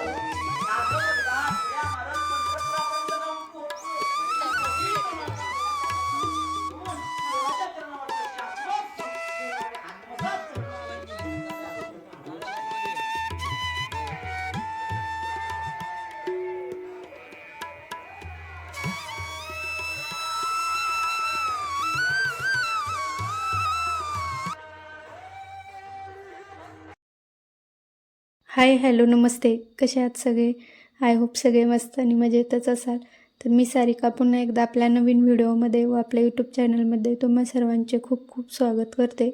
Acabou! Hi hello नमस्ते. कसे आहात सगळे? आय होप सगळे मस्त आणि मजेतच असाल. तर मी सारिका. पुन्हा एकदा आपल्या नवीन व्हिडिओमध्ये व आपल्या यूट्यूब चॅनलमध्ये तुम्हा सर्वांचे खूप खूप स्वागत करते.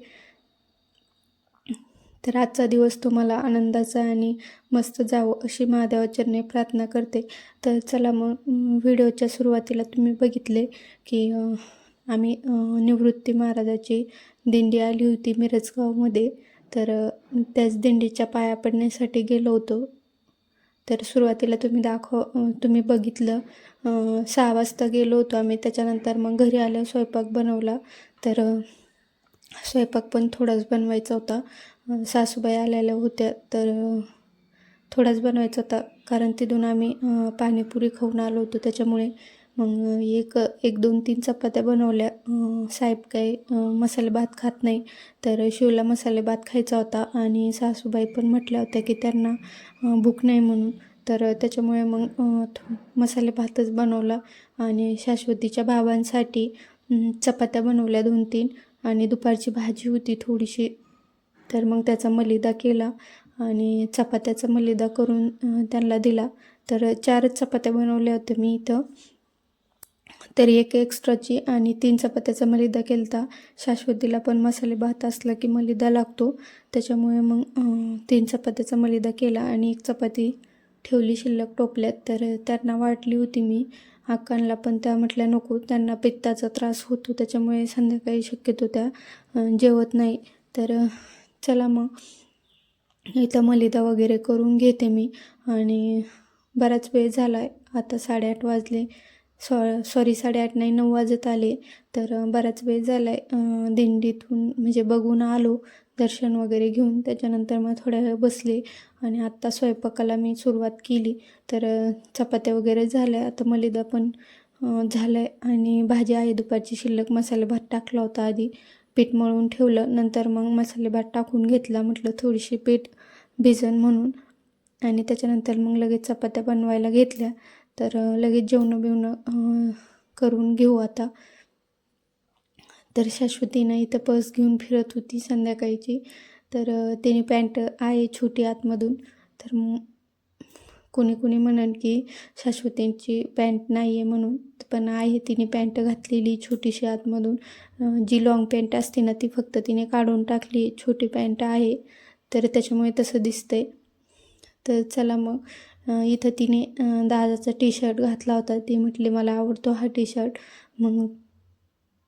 तर आजचा दिवस तुम्हाला आनंदाचा आणि मस्त जावं अशी महादेवाचरणे प्रार्थना करते. तर चला मग व्हिडिओच्या सुरुवातीला तुम्ही बघितले की आम्ही निवृत्ती महाराजाची दिंडी आली होती मिरजगावमध्ये. तर त्याच दिंडीच्या पाया पडण्यासाठी गेलो होतो. तर सुरुवातीला तुम्ही दाखव तुम्ही बघितलं सहा वाजता गेलो होतो आम्ही. त्याच्यानंतर मग घरी आलं स्वयंपाक बनवला. तर स्वयंपाक पण थोडाच बनवायचा होता. सासूबाई आलेल्या होत्या. तर थोडाच बनवायचा होता. कारण तिथून आम्ही पाणीपुरी खाऊन आलो होतो. त्याच्यामुळे मग एक एक दोन तीन चपात्या बनवल्या. साहेब काही मसाले भात खात नाही. तर शिवला मसाले भात खायचा होता आणि सासूबाई पण म्हटल्या होत्या की त्यांना भूक नाही म्हणून. तर त्याच्यामुळे मग थो- मसाले भातच बनवला आणि शाश्वतीच्या भावांसाठी चपात्या बनवल्या दोन तीन आणि दुपारची भाजी होती थोडीशी. तर मग त्याचा मलिदा केला आणि चपात्याचा मलिदा करून त्यांना दिला. तर चारच चपात्या बनवल्या होत्या मी इथं. तरी एक एक्स्ट्राची आणि तीन चपात्याचा मलिदा केलता. शाश्वतीला पण मसाले भात असला की मलिदा लागतो. त्याच्यामुळे मग तीन चपात्याचा मलिदा केला आणि एक चपाती ठेवली शिल्लक टोपल्यात. तर त्यांना वाटली होती मी. अक्कांना पण त्या म्हटल्या नको त्यांना पित्ताचा त्रास होतो त्याच्यामुळे संध्याकाळी शक्यतो त्या जेवत नाही. तर चला मग इथं मलिदा वगैरे करून घेते मी. आणि बराच वेळ झाला आहे आता साडेआठ वाजले. सॉ सॉरी साडेआठ नाही नऊ वाजत आले. तर बराच वेळ झाला आहे दिंडीतून म्हणजे बघून आलो दर्शन वगैरे घेऊन. त्याच्यानंतर मग थोड्या वेळ बसले आणि आत्ता स्वयंपाकाला मी सुरुवात केली. तर चपात्या वगैरे झाल्या. आता मलिदा पण झालं आहे आणि भाजी आहे. दुपारची शिल्लक मसाले भात टाकला होता आधी. पीठ मळून ठेवलं. नंतर मग मसाले भात टाकून घेतला. म्हटलं थोडीशी पीठ भिजन म्हणून. आणि त्याच्यानंतर मग लगेच चपात्या बनवायला घेतल्या. तर लगेच जेवणं बिवणं करून घेऊ आता. तर शाश्वतीनं इथं पर्स घेऊन फिरत होती संध्याकाळची. तर तिने पॅन्ट आहे छोटी आतमधून. तर कोणी कोणी म्हणन की शाश्वतींची पॅन्ट नाही आहे म्हणून पण आहे तिने पॅन्ट घातलेली छोटीशी आतमधून. जी लाँग पॅन्ट असते ना ती फक्त तिने काढून टाकली. छोटी पॅन्ट आहे. तर त्याच्यामुळे तसं दिसतंय. तर चला मग इथं तिने दादाचा टी शर्ट घातला होता. ती म्हटली मला आवडतो हा टी शर्ट मग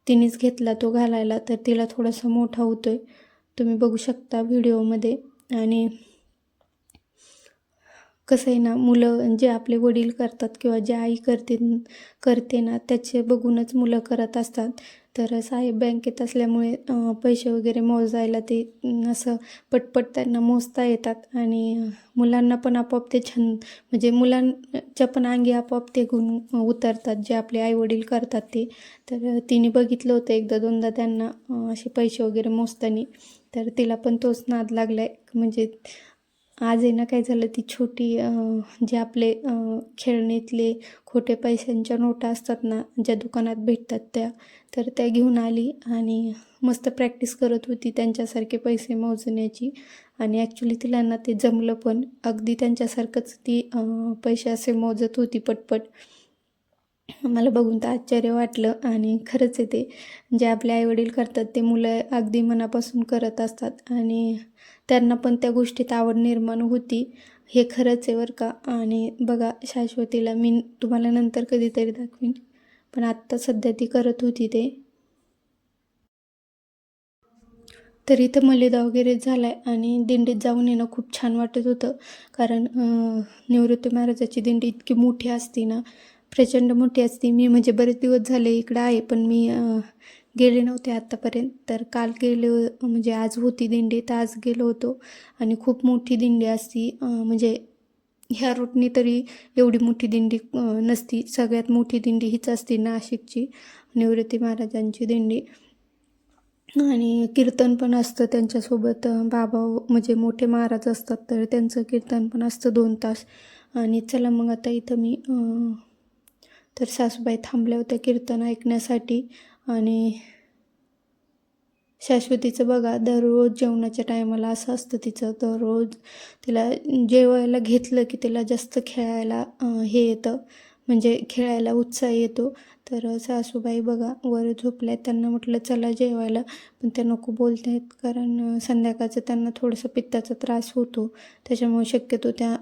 तिनेच घेतला तो घालायला. तर तिला थोडासा मोठा होतो आहे तुम्ही बघू शकता व्हिडिओमध्ये. आणि कसं आहे ना मुलं जे आपले वडील करतात किंवा जे आई करते करते ना त्याचे बघूनच मुलं करत असतात. तर साहेब बँकेत असल्यामुळे पैसे वगैरे मोजायला ते असं पटपट त्यांना मोजता येतात. आणि मुलांना पण आपोआप ते छंद म्हणजे मुलांच्या पण अंगी आपोआप ते गुण उतरतात जे आपले आईवडील करतात ते. तर तिने बघितलं होतं एकदा दोनदा त्यांना असे पैसे वगैरे मोजताना. तर तिला पण तोच नाद लागला आहे म्हणजे आज आहे ना काय झालं ती छोटी जे आपले खेळणीतले खोटे पैशांच्या नोटा असतात ना ज्या दुकानात भेटतात त्या तर त्या घेऊन आली आणि मस्त प्रॅक्टिस करत होती त्यांच्यासारखे पैसे मोजण्याची. आणि ॲक्च्युली तिला ना ते जमलं पण. अगदी त्यांच्यासारखंच ती पैसे असे मोजत होती पटपट. मला बघून तर आश्चर्य वाटलं आणि खरंच आहे ते. जे आपले आईवडील करतात ते मुलं अगदी मनापासून करत असतात आणि त्यांना पण त्या गोष्टीत आवड निर्माण होती. हे खरंच आहे बरं का. आणि बघा शाश्वतीला मी तुम्हाला नंतर कधीतरी दाखवीन. पण आत्ता सध्या ती करत होती ते. तर इथं मलिदा वगैरे झाला आहे आणि दिंडीत जाऊन येणं खूप छान वाटत होतं. कारण निवृत्ती महाराजाची दिंडी इतकी मोठी असती ना प्रचंड मोठी असते. मी म्हणजे बरेच दिवस झाले इकडं आहे पण मी गेले नव्हते आत्तापर्यंत तर काल गेले म्हणजे आज होती दिंडी तर आज गेलो होतो. आणि खूप मोठी दिंडी असती. म्हणजे ह्या रूटनी तरी एवढी मोठी दिंडी नसती. सगळ्यात मोठी दिंडी हीच असते नाशिकची निवृत्ती महाराजांची दिंडी. आणि कीर्तन पण असतं त्यांच्यासोबत. बाबा म्हणजे मोठे महाराज असतात तर त्यांचं कीर्तन पण असतं दोन तास. आणि चला मग आता इथं मी तर सासूबाई थांबल्या होत्या कीर्तन ऐकण्यासाठी आणि शाश्वतीचं बघा दररोज जेवणाच्या टायमाला असं असतं तिचं दररोज तिला जेवायला घेतलं की तिला जास्त खेळायला हे येतं. म्हणजे खेळायला उत्साह येतो. तर सासूबाई बघा वर झोपल्या त्यांना म्हटलं चला जेवायला. पण त्या नको बोलत आहेत कारण संध्याकाळचं त्यांना थोडंसं पित्ताचा त्रास होतो. त्याच्यामुळे शक्यतो त्या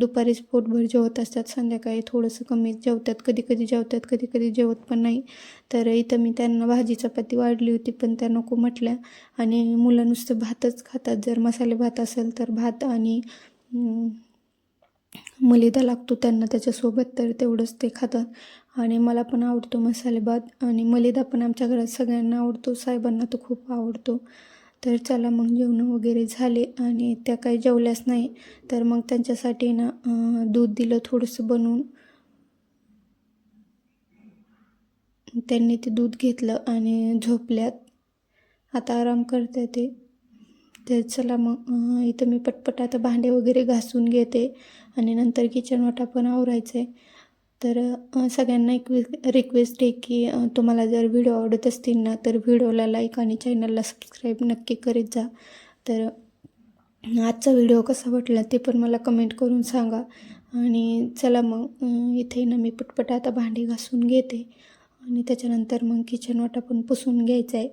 दुपारीच पोटभर जेवत असतात. संध्याकाळी थोडंसं कमी जेवतात. कधी कधी जेवतात कधी कधी जेवत पण नाही. तर इथं मी त्यांना भाजी चपाती वाढली होती पण त्या नको म्हटल्या. आणि मुलं नुसतं भातच खातात. जर मसाले भात असेल तर भात आणि मलिदा लागतो त्यांना त्याच्यासोबत तर तेवढंच ते खातात. आणि मला पण आवडतो मसालेभात आणि मलिदा पण आमच्या घरात सगळ्यांना आवडतो. साहेबांना तर खूप आवडतो. तर चला मग जेवणं वगैरे झाले आणि त्या काही जेवल्याच नाही तर मग त्यांच्यासाठी ना दूध दिलं थोडंसं बनवून. त्यांनी ते दूध घेतलं आणि झोपल्यात. आता आराम करते ते. तर चला मग इथं मी पटपट आता भांडे वगैरे घासून घेते आणि नंतर किचन वाटा पण आवरायचं. आहे तर सगळ्यांना एक रिक्वेस्ट आहे की तुम्हाला जर व्हिडिओ आवडत असतील ना तर व्हिडिओला लाईक आणि चॅनलला सबस्क्राईब नक्की करीत जा. तर आजचा व्हिडिओ कसा वाटला ते पण मला कमेंट करून सांगा. आणि चला मग इथे ना मी पटपट आता भांडी घासून घेते. आणि त्याच्यानंतर मग किचन वाटा पण पुसून घ्यायचा आहे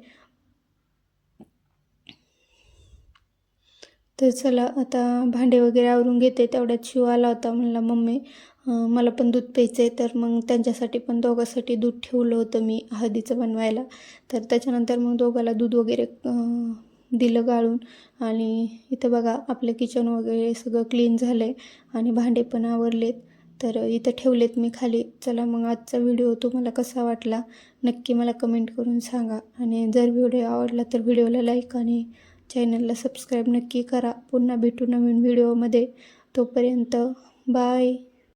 तर चला आता भांडे वगैरे आवरून घेते. तेवढ्यात शिव आला होता. म्हणला मम्मी मला पण दूध प्यायचं आहे तर मग त्यांच्यासाठी पण दोघांसाठी दूध ठेवलं होतं मी हळदीचं बनवायला. तर त्याच्यानंतर मग दोघाला दूध वगैरे दिलं गाळून. आणि इथं बघा आपलं किचन वगैरे सगळं क्लीन झालं आहे आणि भांडे पण आवरलेत. तर इथं ठेवलेत मी खाली. चला मग आजचा व्हिडिओ तुम्हाला कसा वाटला नक्की मला कमेंट करून सांगा. आणि जर व्हिडिओ आवडला तर व्हिडिओला लाईक आणि चॅनलला सबस्क्राईब नक्की करा. पुन्हा भेटू नवीन व्हिडिओमध्ये. तोपर्यंत बाय.